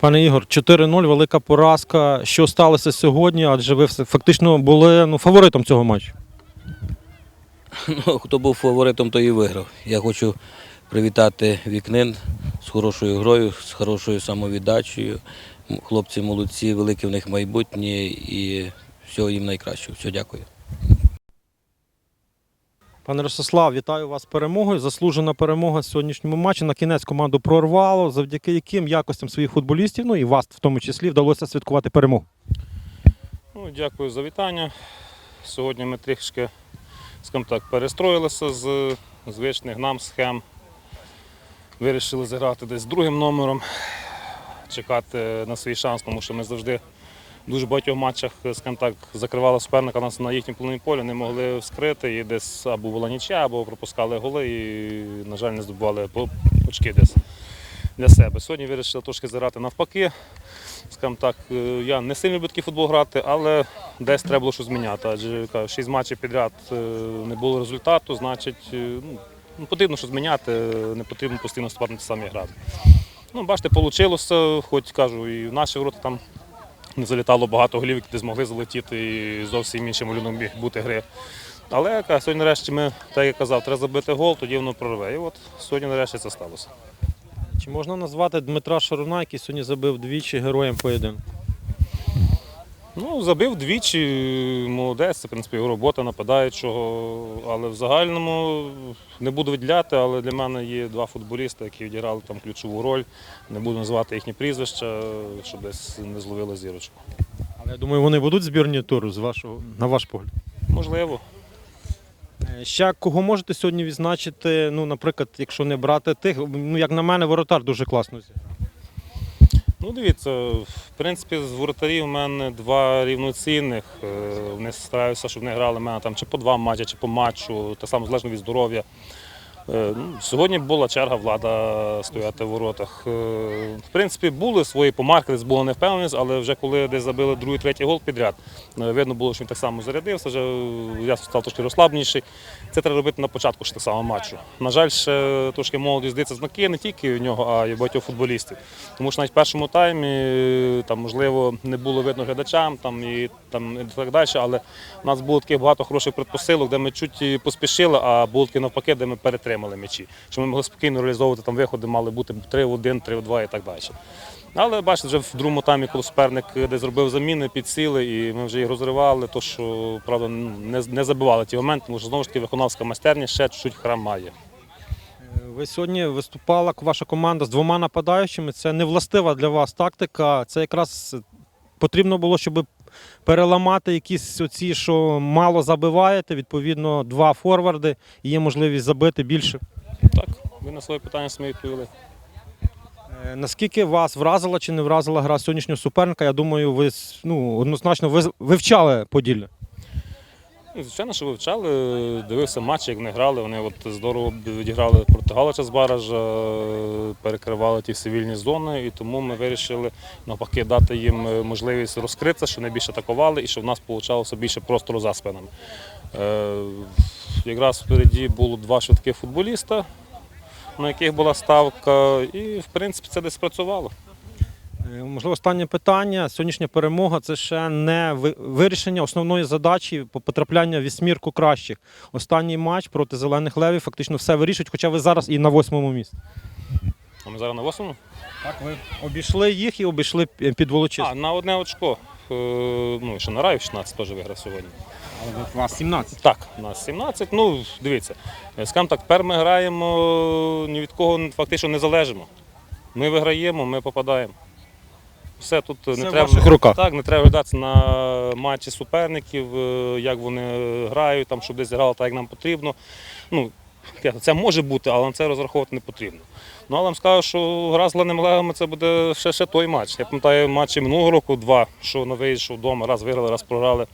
Пане Ігор, 4-0, велика поразка. Що сталося сьогодні? Адже ви фактично були ну, фаворитом цього матчу. Ну, хто був фаворитом, той і виграв. Я хочу привітати вікнин з хорошою грою, з хорошою самовіддачею. Хлопці молодці, велике в них майбутнє і всього їм найкращого. Все, дякую. Пане Ростислав, вітаю вас з перемогою. Заслужена перемога в сьогоднішньому матчі. На кінець команду прорвало, завдяки яким якостям своїх футболістів, ну і вас в тому числі, вдалося святкувати перемогу. Ну, дякую за вітання. Сьогодні ми трішки, скажімо так, перестроїлися з звичних нам схем. Вирішили зіграти десь другим номером, чекати на свій шанс, тому що ми завжди дуже багатьох матчах, скажімо так, закривали суперника нас на їхньому половині поля, не могли вскрити і десь або була нічия, або пропускали голи і, на жаль, не здобували очки десь для себе. Сьогодні вирішили трошки зіграти навпаки. Скажімо так, е, я не сильно люблю футбол грати, але десь треба було щось зміняти. Адже шість матчів підряд е, не було результату, значить, е, ну, ну, потрібно щось зміняти, не потрібно постійно вступати на ті самі грати. Ну, бачите, вийшло, хоч кажу, і в наші ворота там залітало багато голів, які змогли залетіти, і зовсім іншим малюнок міг бути гри. Але сьогодні нарешті ми, так як казав, треба забити гол, тоді воно прорве. І от сьогодні нарешті це сталося. Чи можна назвати Дмитра Шаруна, який сьогодні забив двічі героєм поєдинку? Ну, забив двічі, молодець, це в принципі його робота нападаючого. Але в загальному не буду виділяти, але для мене є два футболісти, які відіграли там ключову роль. Не буду називати їхні прізвища, щоб десь не зловили зірочку. Але я думаю, вони будуть збірні туру, з вашого, на ваш погляд. Можливо. Е, Ще кого можете сьогодні відзначити? Ну, наприклад, якщо не брати тих, ну як на мене, воротар дуже класно зіграв. Ну, дивіться, в принципі, з воротарів у мене два рівноцінних. Е, Вони стараються, щоб вони грали в мене там чи по два матчі, чи по матчу, так само залежно від здоров'я. Е, ну, Сьогодні була черга влада стояти в воротах. Е, В принципі, були свої помарки, була невпевненість, але вже коли десь забили другий, третій гол підряд, е, видно було, що він так само зарядився, вже я став трошки розслабленіший. Це треба робити на початку ж так само матчу. На жаль, ще трошки молоді здається знаки не тільки в нього, а й багатьох футболістів. Тому що навіть в першому таймі там, можливо, не було видно глядачам там, і, там, і так далі, але у нас було таких багато хороших предпосилок, де ми чуть поспішили, а було таки навпаки, де ми перетримали м'ячі. Що ми могли спокійно реалізовувати там виходи, мали бути 3 в 1, 3 в 2 і так далі. Але бачите, вже в другому таймі, коли суперник десь зробив заміни, підсіли, і ми вже їх розривали, то що правда не, не забивали ті моменти, тому що знову ж таки виконавська майстерність ще чуть храмає. Е, Ви сьогодні виступала ваша команда з двома нападаючими. Це не властива для вас тактика. Це якраз потрібно було, щоб переламати якісь оці, що мало забиваєте. Відповідно, два форварди і є можливість забити більше. Так, ви на своє питання самі відповіли. Е, Наскільки вас вразила чи не вразила гра сьогоднішнього суперника? Я думаю, ви ну, однозначно ви вивчали Поділля. Ну, Звичайно, що вивчали, дивився матчі, як вони грали. Вони от здорово відіграли проти Галича з Баража, перекривали ті всі вільні зони, і тому ми вирішили навпаки дати їм е, можливість розкритися, щоб вони більше атакували і щоб в нас вийшло більше простору за спинами. Е, Якраз впереді було два швидких футболіста, на яких була ставка, і в принципі це десь спрацювало. Е, Можливо, останнє питання. Сьогоднішня перемога це ще не вирішення основної задачі по- потрапляння в вісьмірку кращих. Останній матч проти зелених левів фактично все вирішують, хоча ви зараз і на восьмому місці. А ми зараз на восьмому? Так, ви обійшли їх і обійшли під Волочиськ. А, на одне очко. Е, Ну, ще на раю 16 теж виграв сьогодні. у вас 17. Так, у нас 17. Ну, дивіться, е, скажімо так, тепер ми граємо ні від кого фактично не залежимо. Ми виграємо, ми попадаємо. Все тут Все не в треба ваших руках. Так, не треба глядатися на матчі суперників, е, як вони грають, там, щоб десь грали так, як нам потрібно. Ну, це може бути, але на це розраховувати не потрібно. Ну, але вам скажу, що гра з Леним Легами це буде ще, ще той матч. Я пам'ятаю матчі минулого року два, що на виїзд, що вдома, раз виграли, раз програли.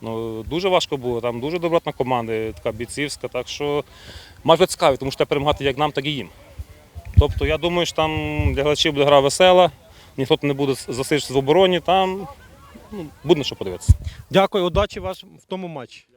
Ну, дуже важко було, там дуже добротна команда, така бійцівська, так що матч буде цікавий, тому що треба перемагати як нам, так і їм. Тобто я думаю, що там для глядачів буде гра весела, ніхто не буде засидчитися в обороні, там ну, буде на що подивитися. Дякую, удачі вам в тому матчі.